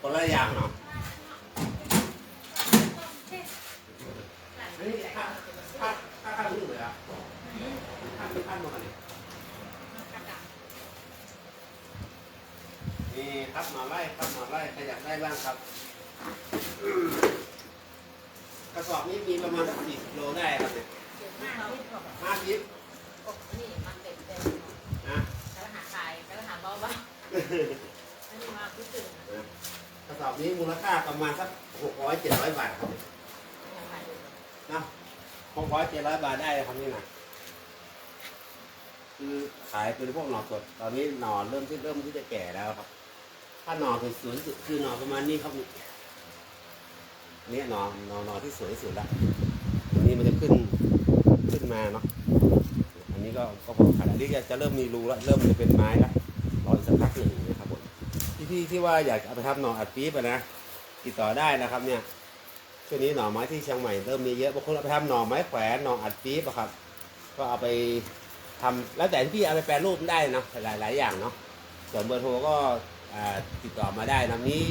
คนละอย่างเนาะนี่าค่าค่าค่าเลยค่าบมีทับมาไล่ครับมาไล่ใครอยากได้บ้างครับ กระสอบนี้มีประมาณสี่สิบโลได้ครับเนี่ยห้าสินี่มันเต็มเต็มนะกระหาขายกระหาเบาๆนี่มาพิสูจน์ รกระสอบนี้มูลค่าประมาณสักหกร้อยเจ็ดร้อยบาทครับยังไงนะหกร้อยเจ็ดร้อยบาทได้เลยครับนี่นะคือขายเป็นพวกหน่อสดตอนนี้หน่อเริ่มที่เริ่มที่จะแก่แล้วครับ ถ้าหน่อเป็นสวยที่สุดคือหน่อประมาณนี้ครับนี่อันนี่หน่อหน่อหน่อที่สวยที่สุดละอันนี้มันจะขึ้นขึ้นมาเนาะอันนี้ก็ก็พอขายอันนี้จะเริ่มมีรูแล้วเริ่มจะเป็นไม้แล้วรออีกสักพักหนึ่งนะครับผมที่ พี่ที่ว่าอยากเอาไปทำหน่ออัดปี๊บอะนะติดต่อได้นะครับเนี่ยช่วงนี้หน่อไม้ที่เชียงใหม่เริ่มมีเยอะบางคนเอาไปทำหน่อไม้แขวนหน่ออัดปี๊บอะครับ ก็เอาไปทำแล้วแต่พี่เอาไปแปรรูปได้นะหลายหลายอย่างเนาะส่วนเบอร์โทรก็ติดต่อมาได้นะนี้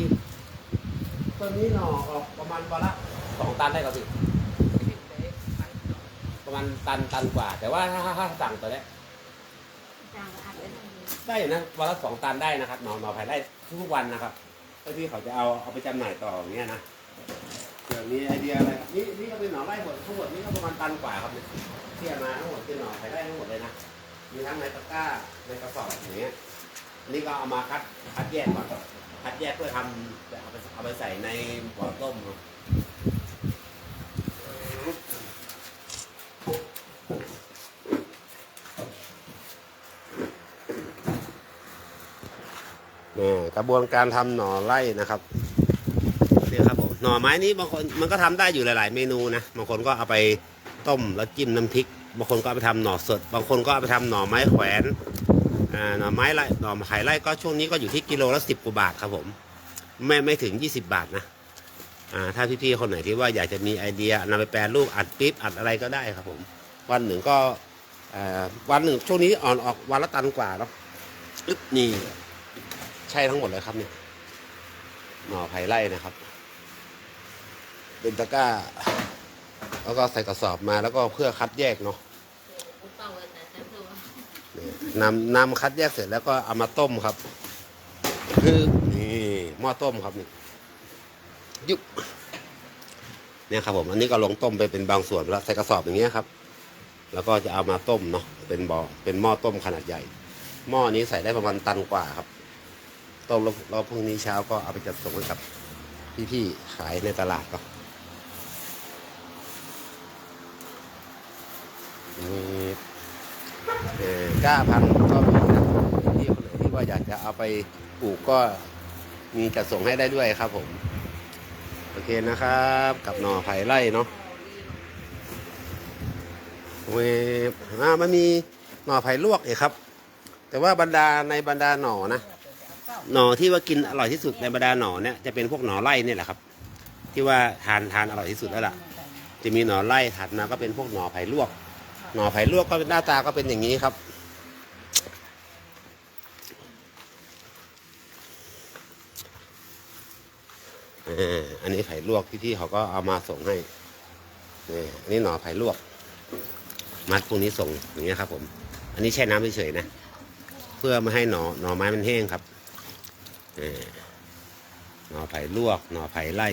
ต้นนี้หน่อออกประมาณวันละสองตันได้ครับประมาณตันตันกว่า แต่ว่าถ้าถ้าสั่งตัวเนี้ยจางอัดได้ทัน ได้อยู่นะวันละสองตันได้นะครับหน่อหน่อไผ่ได้ทุกวันนะครับเพื่อที่เขาจะเอาเอาไปจำหน่ายต่ออย่างเงี้ยนะเดี๋ยวมีไอเดียอะไรครับนี่นี่ก็เป็นหน่อไร่หมดทั้งหมดนี่ก็ประมาณตันกว่าครับเนี่ยที่เอามาทั้งหมดเป็นหน่อไผ่ได้ทั้งหมดเลยนะมีทั้งในตะกร้าในกระสอบอย่างเงี้ยอันนี้ก็เอามาคัดคัดแยกก่อนคัดแยกเพื่อทำเอาไปเอาไปใส่ในบ่อต้มครับ นี่กระบวนการทำหน่อไร่นะครับนี่ครับผมหน่อไม้นี้บางคนมันก็ทำได้อยู่หลาย ๆ เมนูนะบางคนก็เอาไปต้มแล้วจิ้มน้ำพริกบางคนก็เอาไปทำหน่อสด บางคนก็เอาไปทำหน่อไม้แขวนหน่อไม้ไร่หน่อไผ่ไร่ก็ช่วงนี้ก็อยู่ที่กิโลละสิบกว่าบาทครับผม ไม่ไม่ถึง 20 บาทนะถ้าพี่ๆคนไหนที่ว่าอยากจะมีไอเดียนำไปแปรรูปอัดปิ๊บอัดอะไรก็ได้ครับผม วันหนึ่งก็วันหนึ่งช่วงนี้อ่อนออกวันละตันกว่าเนาะนี่ ใช่ทั้งหมดเลยครับเนี่ยหน่อไผ่ไร่นะครับ เป็นตะกร้า แล้วก็ใส่กระสอบมาแล้วก็เพื่อคัดแยกเนาะคุณเป่าเลยแต่แต่ตัวนี่นำนำคัดแยกเสร็จแล้วก็เอามาต้มครับ คือนี่หม้อต้มครับนี่ยุบเนี่ยครับผมอันนี้ก็ลงต้มไปเป็นบางส่วนแล้วใส่กระสอบอย่างเงี้ยครับ แล้วก็จะเอามาต้มเนาะเป็นบ่อเป็นหม้อต้มขนาดใหญ่ หม้อนี้ใส่ได้ประมาณตันกว่าครับ ต้มแล้วแล้วพรุ่งนี้เช้าก็เอาไปจัดส่งให้กับพี่ๆขายในตลาดเนาะมีเอ่อกล้าพันก็มีนะพี่คนไหนที่ว่าอยากจะเอาไปปลูกก็มีจัดส่งให้ได้ด้วยครับผม โอเคนะครับ กับหน่อไผ่ไร่เนาะเวฟอ่ามันมีหน่อไผ่ลวกอีกครับ แต่ว่าบรรดาในบรรดาหน่อนะ หน่อที่ว่ากินอร่อยที่สุดในบรรดาหน่อเนี่ยจะเป็นพวกหน่อไร่เนี่ยแหละครับ ที่ว่าทานทานอร่อยที่สุดแล้วล่ะ จะมีหน่อไร่ถัดมาก็เป็นพวกหน่อไผ่ลวก หน่อไผ่ลวกก็เป็นหน้าตาก็เป็นอย่างนี้ครับ อันนี้ไผ่ลวกพี่ๆเขาก็เอามาส่งให้นี่อันนี้หน่อไผ่ลวก มัดพวกนี้ส่งอย่างเงี้ยครับ ผม อันนี้แช่น้ำเฉยๆนะ เพื่อไม่ให้หน่อหน่อไม้มันแห้งครับ หน่อไผ่ลวก หน่อไผ่ไล่